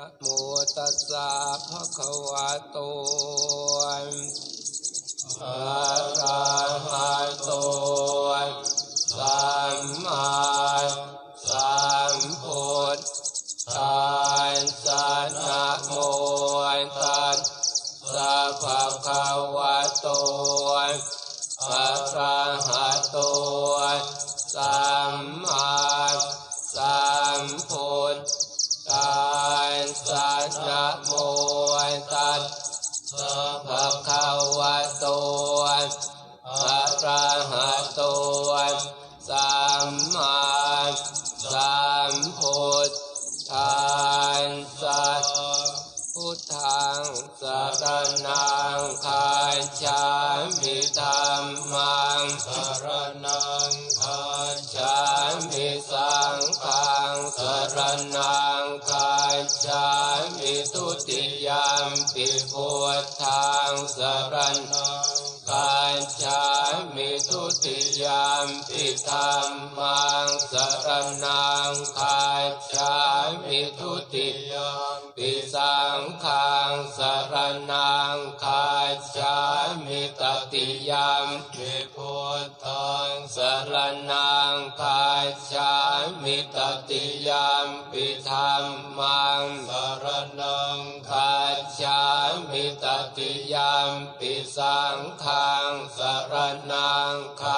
นะโมตัสสะภะคะวะโตอะระหะโตสัมมาสัมพุทธัสสะนะโมตัสสะภะคะวะโตอะระหะโตสัมมา สสะนะโมตัสสะภะคะวะโตอะระหะโตสัมมาสัมพุทธัสสะพุทธังสรณังคาจามิธัมมังสรณังคาจามิสังฆังสรณัง ทุติยามปิพุทธังสรณังคาจามิทุติยามปิธรรมังสรณังคาจามิทุติยามปิสังฆังสรณังคาจามิตติยามปิพุทธังสรณังคาจามิตติยามปิธรรมัง ติยามปิสังฆังสรนังคา